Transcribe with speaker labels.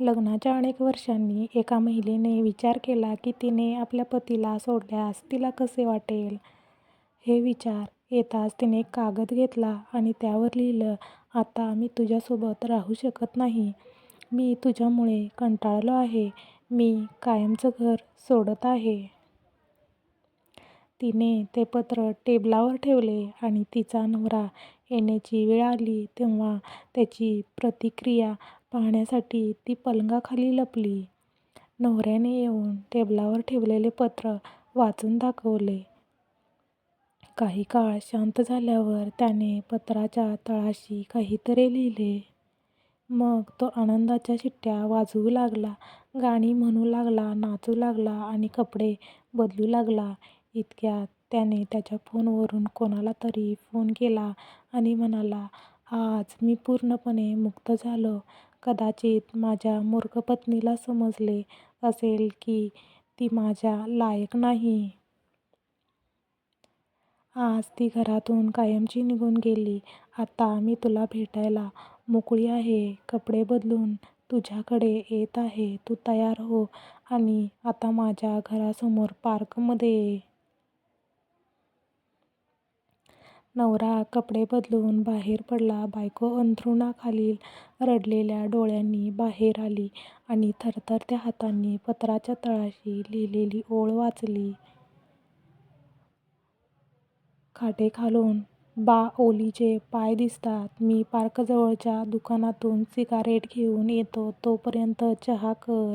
Speaker 1: लग्नाच्या अनेक वर्षांनी एका महिलेने विचार केला की तिने आपल्या पतीला सोडल्यास तिला कसे वाटेल. हे विचार येताच तिने एक कागद घेतला आणि त्यावर लिहिलं, आता मी तुझ्यासोबत राहू शकत नाही. मी तुझ्यामुळे कंटाळलो आहे. मी कायमचं घर सोडत आहे. तिने ते पत्र टेबलावर ठेवले आणि तिचा नवरा येण्याची वेळ आली तेव्हा त्याची प्रतिक्रिया पाहण्यासाठी ती पलंगाखाली लपली. नवऱ्याने येऊन टेबलावर ठेवलेले पत्र वाचून दाखवले. काही काळ शांत झाल्यावर त्याने पत्राच्या तळाशी काहीतरी लिहिले. मग तो आनंदाच्या शिट्ट्या वाजवू लागला, गाणी म्हणू लागला, नाचू लागला आणि कपडे बदलू लागला. इतक्यात त्याने त्याच्या फोनवरून कोणाला तरी फोन केला आणि म्हणाला, आज मी पूर्णपणे मुक्त झालो. कदाचित माझ्या मूर्ख पत्नीला समजले असेल की ती माझ्या लायक नाही. आज ती घरातून कायमची निघून गेली. आता मी तुला भेटायला मोकळी आहे. कपडे बदलून तुझ्याकडे येत आहे. तू तयार हो आणि आता माझ्या घरासमोर पार्कमध्ये ये. नवरा कपडे बदलून बाहेर पडला. बायको अंथरुणाखालील रडलेल्या डोळ्यांनी बाहेर आली आणि थरथरत्या हातांनी पत्राच्या तळाशी लिहिलेली ओळ वाचली. खाटेखालून बा ओलीचे पाय दिसतात. मी पार्कजवळच्या दुकानातून सिगारेट घेऊन येतो तोपर्यंत चहा कर.